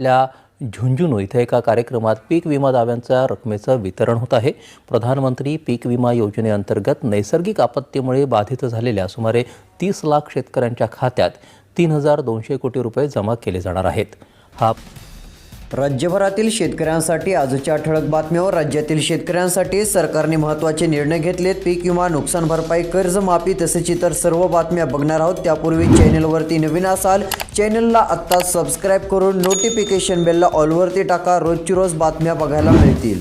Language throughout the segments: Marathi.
आपल्या झुंझुनू इथं एका कार्यक्रमात पीक विमा दाव्यांच्या रकमेचं वितरण होत आहे. प्रधानमंत्री पीक विमा योजनेअंतर्गत नैसर्गिक आपत्तीमुळे बाधित झालेल्या सुमारे तीस लाख शेतकऱ्यांच्या खात्यात तीन हजार दोनशे कोटी रुपये जमा केले जाणार आहेत. हा राज्यभरातील शेतकऱ्यांसाठी आजच्या ठळक बातम्यावर राज्यातील शेतकऱ्यांसाठी सरकारने महत्त्वाचे निर्णय घेतलेत पीक विमा नुकसान भरपाई कर्जमाफी तसेच इतर सर्व बातम्या बघणार आहोत. त्यापूर्वी चॅनलवरती नवीन असाल चॅनलला आत्ता सबस्क्राईब करून नोटिफिकेशन बेलला ऑलवरती टाका. रोजची रोज बातम्या बघायला मिळतील.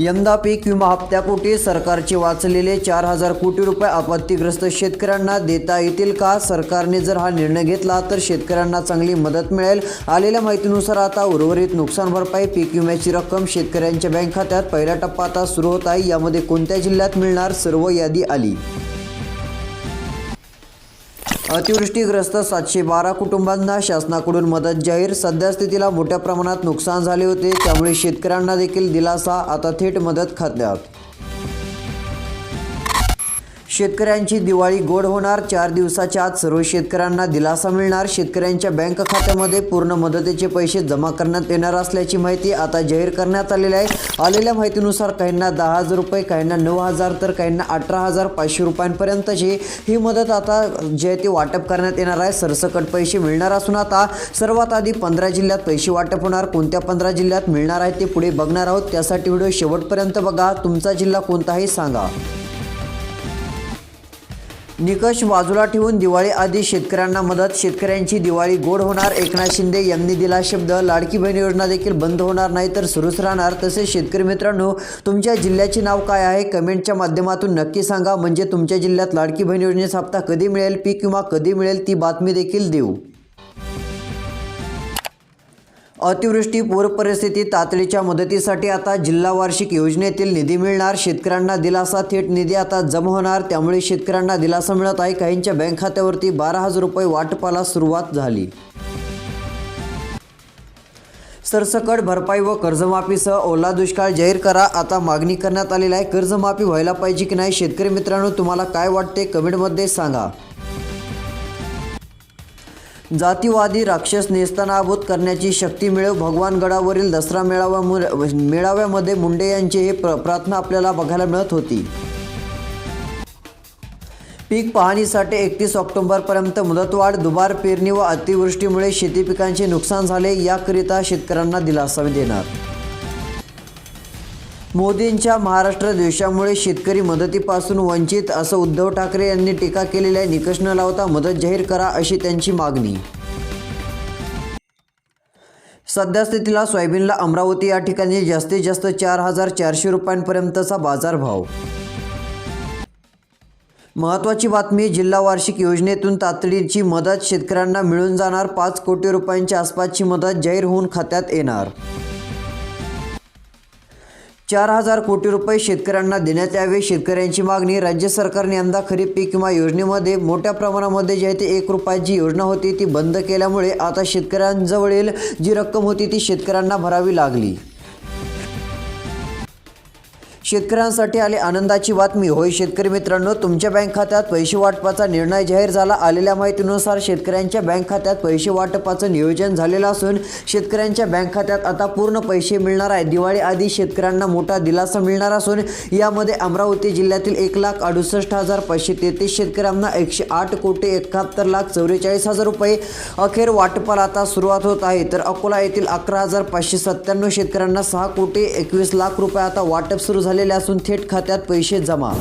यंदा पीक विमा हप्त्यापोटी सरकारचे वाचलेले चार हजार कोटी रुपये आपत्तीग्रस्त शेतकऱ्यांना देता येतील का? सरकारने जर हा निर्णय घेतला तर शेतकऱ्यांना चांगली मदत मिळेल. आलेल्या माहितीनुसार आता उर्वरित नुकसान भरपाई पीक विम्याची रक्कम शेतकऱ्यांच्या बँक खात्यात पहिला टप्पा आता सुरू होत आहे. यामध्ये कोणत्या जिल्ह्यात मिळणार सर्व यादी आली? अतिवृष्टीग्रस्त सातशे बारा कुटुंबांना शासनाकडून मदत जाहीर. सध्या स्थितीला मोठ्या प्रमाणात नुकसान झाले होते त्यामुळे शेतकऱ्यांना देखील दिलासा आता थेट मदत खात्यात शेतकऱ्यांची दिवाळी गोड होणार. चार दिवसाच्या आत सर्व शेतकऱ्यांना दिलासा मिळणार. शेतकऱ्यांच्या बँक खात्यामध्ये पूर्ण मदतीचे पैसे जमा करण्यात येणार असल्याची माहिती आता जाहीर करण्यात आलेली आहे. आलेल्या माहितीनुसार काहींना दहा हजार रुपये काहींना नऊ हजार तर काहींना अठरा हजार पाचशे रुपयांपर्यंतची ही मदत आता जे आहे ती वाटप करण्यात येणार आहे. सरसकट पैसे मिळणार असून आता सर्वात आधी पंधरा जिल्ह्यात पैसे वाटप होणार. कोणत्या पंधरा जिल्ह्यात मिळणार आहे ते पुढे बघणार आहोत. त्यासाठी व्हिडिओ शेवटपर्यंत बघा. तुमचा जिल्हा कोणताही सांगा. निकष बाजूला ठेवून दिवाळी आधी शेतकऱ्यांना मदत. शेतकऱ्यांची दिवाळी गोड होणार. एकनाथ शिंदे यांनी दिला शब्द. लाडकी बहीण योजना देखील बंद होणार नाही तर सुरूच राहणार. तसेच शेतकरी मित्रांनो तुमच्या जिल्ह्याचे नाव काय आहे? कमेंटच्या माध्यमातून नक्की सांगा. म्हणजे तुमच्या जिल्ह्यात लाडकी बहीण योजनेचा हप्ता कधी मिळेल? पीक किंवा कधी मिळेल? ती बातमी देखील देऊ. अतिवृष्टी पूर परिस्थिती तातडीच्या मदतीसाठी आता जिल्हा वार्षिक योजनेतील निधी मिळणार. शेतकऱ्यांना दिलासा थेट निधी आता जमा होणार. त्यामुळे शेतकऱ्यांना दिलासा मिळत आहे. काहींच्या बँक खात्यावरती बारा हजार रुपये वाटपाला सुरुवात झाली. सरसकट भरपाई व कर्जमाफीसह ओला दुष्काळ जाहीर करा. आता मागणी करण्यात आलेली आहे. कर्जमाफी व्हायला पाहिजे की नाही? शेतकरी मित्रांनो तुम्हाला काय वाटते? कमेंटमध्ये सांगा. जातीवादी राक्षस नेस्तनाभूत करण्याची शक्ती मिळव भगवान गडावरील दसरा मेळावा मेळाव्यामध्ये मुंडे यांची हे प्र प्रार्थना आपल्याला बघायला मिळत होती. पीक पाहणीसाठी एकतीस ऑक्टोबरपर्यंत मुदतवाढ दुबार पेरणी व अतिवृष्टीमुळे शेती पिकांचे नुकसान झाले याकरिता शेतकऱ्यांना दिलासा देणार. मोदींच्या महाराष्ट्र द्वेषामुळे शेतकरी मदतीपासून वंचित असं उद्धव ठाकरे यांनी टीका केलेल्या निकष न लावता मदत जाहीर करा अशी त्यांची मागणी. सध्या स्थितीला सोयाबीनला अमरावती या ठिकाणी जास्तीत जास्त चार हजार चारशे रुपयांपर्यंतचा बाजारभाव. महत्त्वाची बातमी जिल्हा वार्षिक योजनेतून तातडीची मदत शेतकऱ्यांना मिळून जाणार पाच कोटी रुपयांच्या आसपासची मदत जाहीर होऊन खात्यात येणार. चार हजार कोटी रुपये शेतकऱ्यांना देण्यात यावे. शेतकऱ्यांची मागणी राज्य सरकारने यंदा खरीप पीक विमा योजनेमध्ये मोठ्या प्रमाणामध्ये जे आहे ते एक रुपयाची योजना होती ती बंद केल्यामुळे आता शेतकऱ्यांजवळील जी रक्कम होती ती शेतकऱ्यांना भरावी लागली. शेतकऱ्यांसाठी आली आनंदाची बातमी. होय शेतकरी मित्रांनो तुमच्या बँक खात्यात पैसे वाटपाचा निर्णय जाहीर झाला. आलेल्या माहितीनुसार शेतकऱ्यांच्या बँक खात्यात पैसे वाटपाचं नियोजन झालेलं असून शेतकऱ्यांच्या बँक खात्यात आता पूर्ण पैसे मिळणार आहे. दिवाळी आधी शेतकऱ्यांना मोठा दिलासा मिळणार असून यामध्ये अमरावती जिल्ह्यातील एक लाख अडुसष्ट हजार पाचशे तेहतीस शेतकऱ्यांना एकशे आठ कोटी एकाहत्तर लाख चौवेचाळीस हजार रुपये अखेर वाटपाला आता सुरुवात होत आहे. तर अकोला येथील अकरा हजार पाचशे सत्त्याण्णव शेतकऱ्यांना सहा कोटी एकवीस लाख रुपये आता वाटप सुरू झाले झालेले असून थेट खात्यात पैसे जमा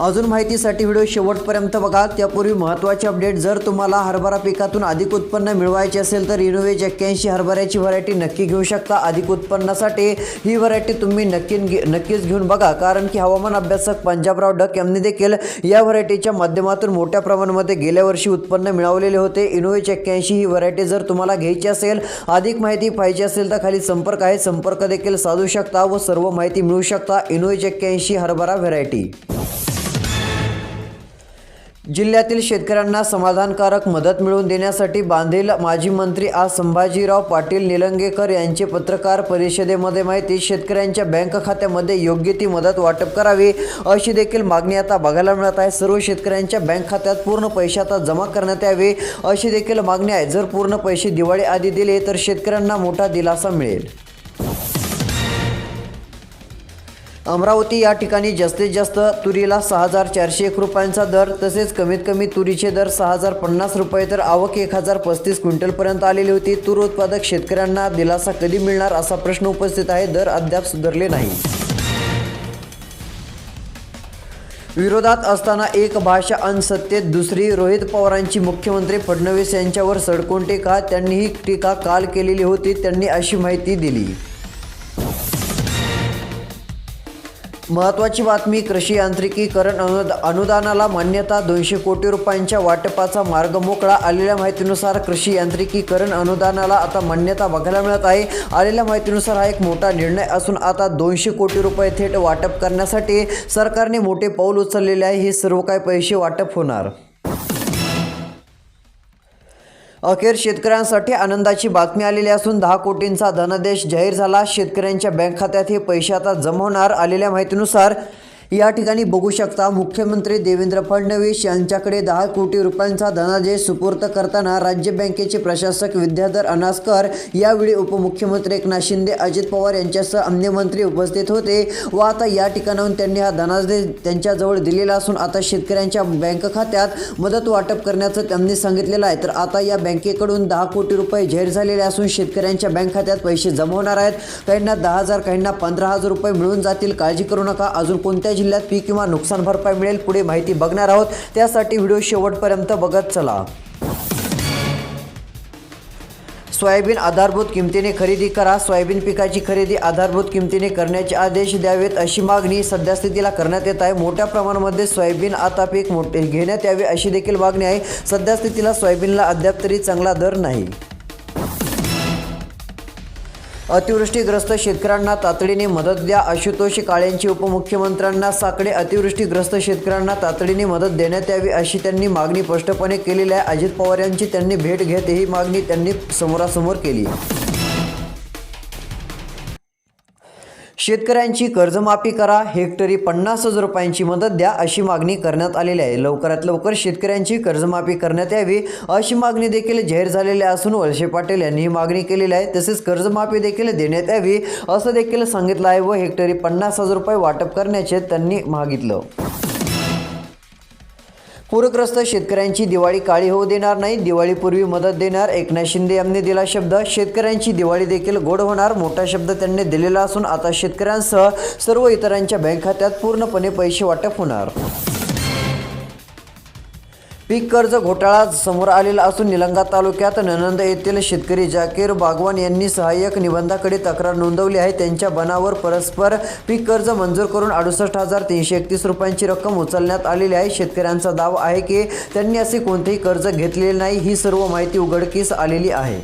अजून माहितीसाठी व्हिडिओ शेवटपर्यंत बघा. त्यापूर्वी महत्त्वाचे अपडेट जर तुम्हाला हरभरा पिकातून अधिक उत्पन्न मिळवायचे असेल तर इनोवेज एक्क्याऐंशी हरभऱ्याची व्हरायटी नक्की घेऊ शकता. अधिक उत्पन्नासाठी ही व्हरायटी तुम्ही नक्की नक्कीच घेऊन बघा. कारण की हवामान अभ्यासक पंजाबराव डक यांनी देखील या व्हरायटीच्या माध्यमातून मोठ्या प्रमाणामध्ये गेल्या वर्षी उत्पन्न मिळवलेले होते. इनोवेज एक्क्याऐंशी ही व्हरायटी जर तुम्हाला घ्यायची असेल अधिक माहिती पाहिजे असेल तर खाली संपर्क आहे. संपर्क देखील साधू शकता व सर्व माहिती मिळू शकता. इनोवेज एक्क्याऐंशी हरभरा व्हरायटी जिल्ह्यातील शेतकऱ्यांना समाधानकारक मदत मिळवून देण्यासाठी बांधील माजी मंत्री आज संभाजीराव पाटील निलंगेकर यांचे पत्रकार परिषदेमध्ये माहिती शेतकऱ्यांच्या बँक खात्यामध्ये योग्य ती मदत वाटप करावी अशी देखील मागणी आता बघायला मिळत आहे. सर्व शेतकऱ्यांच्या बँक खात्यात पूर्ण पैसे आता जमा करण्यात यावे अशी देखील मागणी आहे. जर पूर्ण पैसे दिवाळी आधी दिले तर शेतकऱ्यांना मोठा दिलासा मिळेल. अमरावती या ठिकाणी जास्तीत जास्त तुरीला सहा हजार चारशे एक रुपयांचा दर तसेच कमीत कमी तुरीचे दर सहा हजार पन्नास रुपये तर आवक एक हजार पस्तीस क्विंटलपर्यंत आलेली होती. तूर उत्पादक शेतकऱ्यांना दिलासा कधी मिळणार असा प्रश्न उपस्थित आहे. दर अद्याप सुधारले नाही. विरोधात असताना एक भाषा अनसत्तेत दुसरी रोहित पवारांची मुख्यमंत्री फडणवीस यांच्यावर सडकोण टीका त्यांनी ही टीका काल केलेली होती त्यांनी अशी माहिती दिली. महत्त्वाची बातमी कृषी यांत्रिकीकरण अनुदा अनुदानाला मान्यता दोनशे कोटी रुपयांच्या वाटपाचा मार्ग मोकळा आलेल्या माहितीनुसार कृषी यांत्रिकीकरण अनुदानाला आता मान्यता बघायला मिळत आहे. आलेल्या माहितीनुसार हा एक मोठा निर्णय असून आता दोनशे कोटी रुपये थेट वाटप करण्यासाठी सरकारने मोठे पाऊल उचललेले आहे. हे सर्व काही पैसे वाटप होणार. अखेर शेतकऱ्यांसाठी आनंदाची बातमी आलेली असून दहा कोटींचा धनादेश जाहीर झाला. शेतकऱ्यांच्या बँक खात्यात हे पैसे आता जमा होणार आलेल्या माहितीनुसार या ठिकाणी बघू शकता मुख्यमंत्री देवेंद्र फडणवीस यांच्याकडे दहा कोटी रुपयांचा धनादेश सुपूर्त करताना राज्य बँकेचे प्रशासक विद्याधर अनासकर यावेळी उपमुख्यमंत्री एकनाथ शिंदे अजित पवार यांच्यासह अन्य मंत्री उपस्थित होते. व आता या ठिकाणाहून त्यांनी हा धनादेश त्यांच्याजवळ दिलेला असून आता शेतकऱ्यांच्या बँक खात्यात मदत वाटप करण्याचं त्यांनी सांगितलेलं आहे. तर आता या बँकेकडून दहा कोटी रुपये जाहीर झालेले असून शेतकऱ्यांच्या बँक खात्यात पैसे जमा होणार आहेत. काहींना दहा हजार काहींना पंधरा हजार रुपये मिळून जातील. काळजी करू नका. अजून कोणत्याही जिल्ह्यात पीक किंवा नुकसान भरपाई मिळेल पुढे माहिती बघणार आहोत. त्यासाठी व्हिडिओ शेवटपर्यंत बघत चला. सोयाबीन आधारभूत किमतीने खरेदी करा. सोयाबीन पिकाची खरेदी आधारभूत किमतीने करण्याचे आदेश द्यावेत अशी मागणी सध्या स्थितीला करण्यात येत आहे. मोठ्या प्रमाणामध्ये सोयाबीन आता पीक मोठे घेण्यात यावे अशी देखील मागणी आहे. सध्या स्थितीला सोयाबीनला अद्याप तरी चांगला दर नाही. अतिवृष्टीग्रस्त शेतकऱ्यांना तातडीने मदत द्या आशुतोष काळेंची उपमुख्यमंत्र्यांना साकडे अतिवृष्टीग्रस्त शेतकऱ्यांना तातडीने मदत देण्यात यावी अशी त्यांनी मागणी स्पष्टपणे केलेली आहे. अजित पवार यांची त्यांनी भेट घेत ही मागणी त्यांनी समोरासमोर केली. शेतकऱ्यांची कर्जमाफी करा हेक्टरी पन्नास हजार रुपयांची मदत द्या अशी मागणी करण्यात आलेली आहे. लवकरात लवकर शेतकऱ्यांची कर्जमाफी करण्यात यावी अशी मागणी देखील जाहीर झालेली असून वळसे पाटील यांनी ही मागणी केलेली आहे. तसेच कर्जमाफी देखील देण्यात यावी असं देखील सांगितलं आहे व हेक्टरी पन्नास हजार रुपये वाटप करण्याचे त्यांनी मागितलं. पूरग्रस्त शेतकऱ्यांची दिवाळी काळी होऊ देणार नाही दिवाळीपूर्वी मदत देणार. एकनाथ शिंदे यांनी दिला शब्द. शेतकऱ्यांची दिवाळी देखील गोड होणार मोठा शब्द त्यांनी दिलेला असून आता शेतकऱ्यांसह सर्व इतरांच्या बँक खात्यात पूर्णपणे पैसे वाटप होणार. पीक कर्ज घोटाळा समोर आलेला असून निलंगा तालुक्यात ननंद येथील शेतकरी जाकीर बागवान यांनी सहाय्यक निबंधाकडे तक्रार नोंदवली आहे. त्यांच्या बनावर परस्पर पीक कर्ज मंजूर करून अडुसष्ट हजार तीनशे एकतीस रुपयांची रक्कम उचलण्यात आलेली आहे. शेतकऱ्यांचा दावा आहे की त्यांनी असे कोणतेही कर्ज घेतलेले नाही. ही सर्व माहिती उघडकीस आलेली आहे.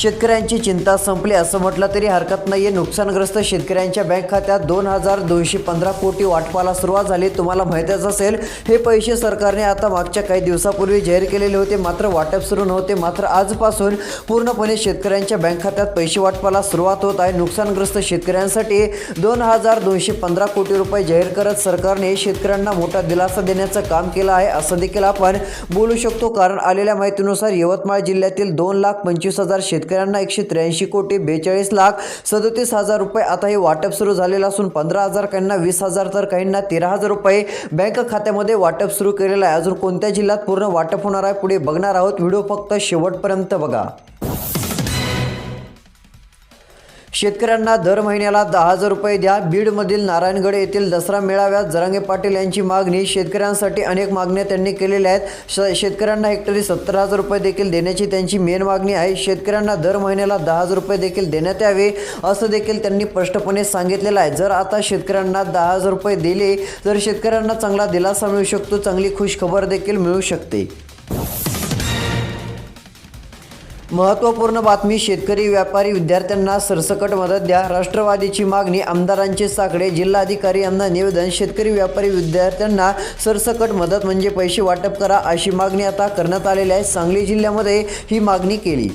शेतकऱ्यांची चिंता संपली असं म्हटलं तरी हरकत नाही आहे नुकसानग्रस्त शेतकऱ्यांच्या बँक खात्यात दोन हजार दोनशे पंधरा कोटी वाटपाला सुरुवात झाली. तुम्हाला माहितीच असेल हे पैसे सरकारने आता मागच्या काही दिवसापूर्वी जाहीर केलेले होते. मात्र वाटप सुरू नव्हते. मात्र आजपासून पूर्णपणे शेतकऱ्यांच्या बँक खात्यात पैसे वाटपाला सुरुवात होत आहे. नुकसानग्रस्त शेतकऱ्यांसाठी दोन हजार दोनशे पंधरा कोटी रुपये जाहीर करत सरकारने शेतकऱ्यांना मोठा दिलासा देण्याचं काम केलं आहे असं देखील आपण बोलू शकतो. कारण आलेल्या माहितीनुसार यवतमाळ जिल्ह्यातील दोन लाख पंचवीस हजार शेतकऱ्यांना एकशे त्र्याऐंशी कोटी बेचाळीस लाख सदोतीस हजार रुपये. आता हे वाटप सुरू झालेलं असून पंधरा हजार काहींना वीस हजार तर काहींना तेरा हजार रुपये. बँक खात्यामध्ये वाटप सुरू केलेलं आहे. अजून कोणत्या जिल्ह्यात पूर्ण वाटप होणार आहे पुढे बघणार आहोत. व्हिडिओ फक्त शेवटपर्यंत बघा. शेतकऱ्यांना दर महिन्याला दहा हजार रुपये द्या. बीडमधील नारायणगड येथील दसरा मेळाव्यात जरांगे पाटील यांची मागणी शेतकऱ्यांसाठी अनेक मागण्या त्यांनी केलेल्या आहेत. श शेतकऱ्यांना हेक्टरी सत्तर हजार रुपये देखील देण्याची त्यांची मेन मागणी आहे. शेतकऱ्यांना दर महिन्याला दहा हजार रुपये देखील देण्यात यावे असं देखील त्यांनी स्पष्टपणे सांगितलेलं आहे. जर आता शेतकऱ्यांना दहा हजार रुपये दिले तर शेतकऱ्यांना चांगला दिलासा मिळू शकतो चांगली खुश खबर देखील मिळू शकते. महत्त्वपूर्ण बातमी शेतकरी व्यापारी विद्यार्थ्यांना सरसकट मदत द्या. राष्ट्रवादीची मागणी आमदारांचे साकडे जिल्हाधिकारी यांना निवेदन शेतकरी व्यापारी विद्यार्थ्यांना सरसकट मदत म्हणजे पैसे वाटप करा अशी मागणी आता करण्यात आलेली आहे. सांगली जिल्ह्यामध्ये ही मागणी केली.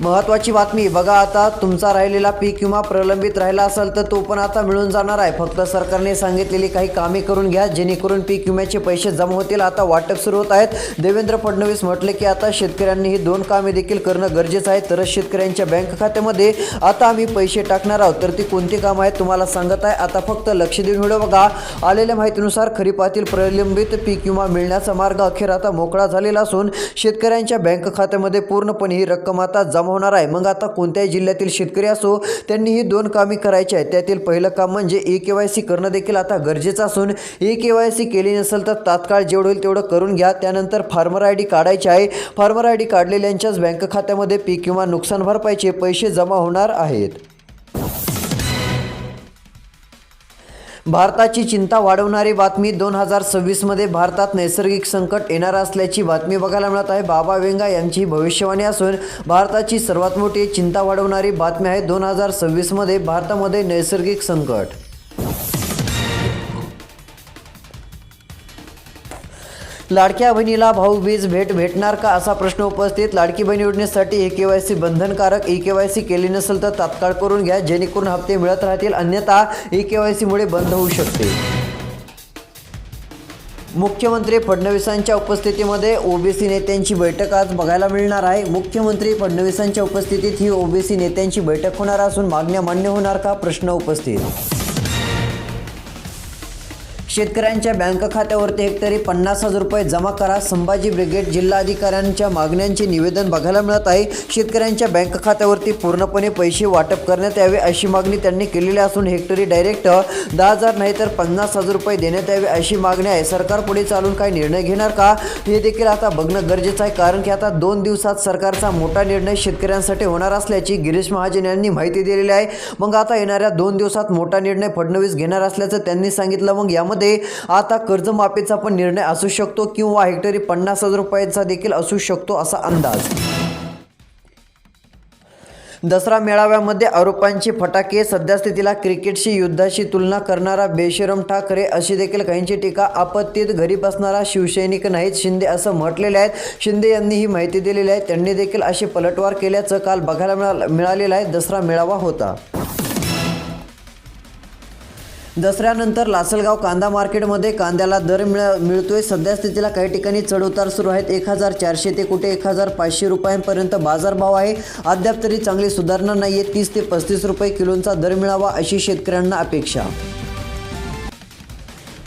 महत्त्वाची बातमी बघा आता तुमचा राहिलेला पीक विमा प्रलंबित राहिला असेल तर तो पण आता मिळून जाणार आहे. फक्त सरकारने सांगितलेली काही कामे करून घ्या जेणेकरून पीक विम्याचे पैसे जमा होतील. आता वाटप सुरू होत आहेत. देवेंद्र फडणवीस म्हटले की आता शेतकऱ्यांनी ही दोन कामे देखील करणं गरजेचं आहे. तरच शेतकऱ्यांच्या बँक खात्यामध्ये आता आम्ही पैसे टाकणार आहोत. तर ती कोणती कामं आहेत तुम्हाला सांगत आहे. आता फक्त लक्ष देऊन व्हिडिओ बघा. आलेल्या माहितीनुसार खरीपातील प्रलंबित पीक विमा मिळण्याचा मार्ग अखेर आता मोकळा झालेला असून शेतकऱ्यांच्या बँक खात्यामध्ये पूर्णपणे ही रक्कम आता जमा होणार आहे. मग आता कोणत्याही जिल्ह्यातील शेतकरी असो त्यांनी ही दोन कामे करायची आहेत. त्यातील पहिलं काम म्हणजे ए के वाय सी करणं देखील आता गरजेचं असून ए के वाय सी केली नसेल तर तात्काळ जेवढं होईल तेवढं करून घ्या. त्यानंतर फार्मर आय डी काढायची आहे. फार्मर आय डी काढलेल्यांच्याच बँक खात्यामध्ये पीक किंवा नुकसान भरपाईचे पैसे जमा होणार आहेत. भारताची चिंता वाढवणारी बातमी दोन हजार सव्वीसमध्ये भारतात नैसर्गिक संकट येणार असल्याची बातमी बघायला मिळत आहे. बाबा वेंगा यांची भविष्यवाणी असून भारताची सर्वात मोठी चिंता वाढवणारी बातमी आहे. दोन हजार सव्वीसमध्ये भारतामध्ये नैसर्गिक संकट लाडक्या बहिणीला भाऊबीज भेट भेटणार का असा प्रश्न उपस्थित. लाडकी बहीण योजनेसाठी ए के वाय सी बंधनकारक ई के वाय सी केली नसेल तर तात्काळ करून घ्या जेणेकरून हप्ते मिळत राहतील अन्यथा ई के वाय सीमुळे बंद होऊ शकते. मुख्यमंत्री फडणवीसांच्या उपस्थितीमध्ये ओबीसी नेत्यांची बैठक आज बघायला मिळणार आहे. मुख्यमंत्री फडणवीसांच्या उपस्थितीत ही ओबीसी नेत्यांची बैठक होणार असून मागण्या मान्य होणार का? प्रश्न उपस्थित. शेतकऱ्यांच्या बँक खात्यावरती हेक्टरी पन्नास हजार रुपये जमा करा. संभाजी ब्रिगेड जिल्हाधिकाऱ्यांच्या मागण्यांचे निवेदन बघायला मिळत आहे. शेतकऱ्यांच्या बँक खात्यावरती पूर्णपणे पैसे वाटप करण्यात यावे अशी मागणी त्यांनी केलेली असून हेक्टरी डायरेक्ट दहा हजार नाही तर पन्नास हजार रुपये देण्यात यावे अशी मागणी आहे. सरकार पुढे चालून काही निर्णय घेणार का? हे देखील आता बघणं गरजेचं आहे. कारण की आता दोन दिवसात सरकारचा मोठा निर्णय शेतकऱ्यांसाठी होणार असल्याची गिरीश महाजन यांनी माहिती दिलेली आहे. मग आता येणाऱ्या दोन दिवसात मोठा निर्णय फडणवीस घेणार असल्याचं त्यांनी सांगितलं. मग यामध्ये आता कर्जमाफीचा पण निर्णय असू शकतो किंवा हेक्टरी पन्नास हजार रुपयांचा देखील असू शकतो असा अंदाज. दसरा मेळाव्यामध्ये आरोपांचे फटाके सध्यास्थितीला क्रिकेटशी युद्धाशी तुलना करणारा बेशरम ठाकरे अशी देखील काहींची टीका आपत्तीत घरी बसणारा शिवसैनिक नाहीत शिंदे असं म्हटलेले आहेत. शिंदे यांनी ही माहिती दिलेली आहे. त्यांनी देखील अशी पलटवार केल्याचं काल बघायला मिळालेलं आहे. दसरा मेळावा होता. दसऱ्यानंतर लासलगाव कांदा मार्केटमध्ये कांद्याला दर मिळ मिळतोय. सध्या स्थितीला काही ठिकाणी चढउतार सुरू आहेत. एक हजार चारशे ते कुठे एक हजार पाचशे रुपयांपर्यंत बाजारभाव आहे. अद्याप तरी चांगली सुधारणा नाही आहे तीस ते पस्तीस रुपये किलोंचा दर मिळावा अशी शेतकऱ्यांना अपेक्षा.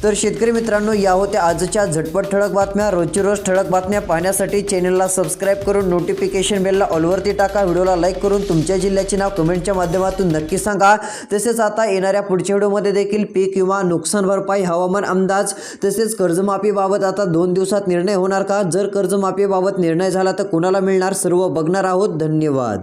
तर शेतकरी मित्रांनो या होत्या आजच्या झटपट ठळक बातम्या. रोजची रोज ठळक बातम्या पाहण्यासाठी चॅनलला सबस्क्राईब करून नोटिफिकेशन बेलला ऑलवरती टाका. व्हिडिओला लाईक करून तुमच्या जिल्ह्याचे नाव कमेंटच्या माध्यमातून नक्की सांगा. तसेच आता येणाऱ्या पुढच्या व्हिडिओमध्ये देखील पीक विमा नुकसान भरपाई हवामान अंदाज तसेच कर्जमाफीबाबत आता दोन दिवसात निर्णय होणार का? जर कर्जमाफीबाबत निर्णय झाला तर कोणाला मिळणार? सर्व बघणार आहोत. धन्यवाद.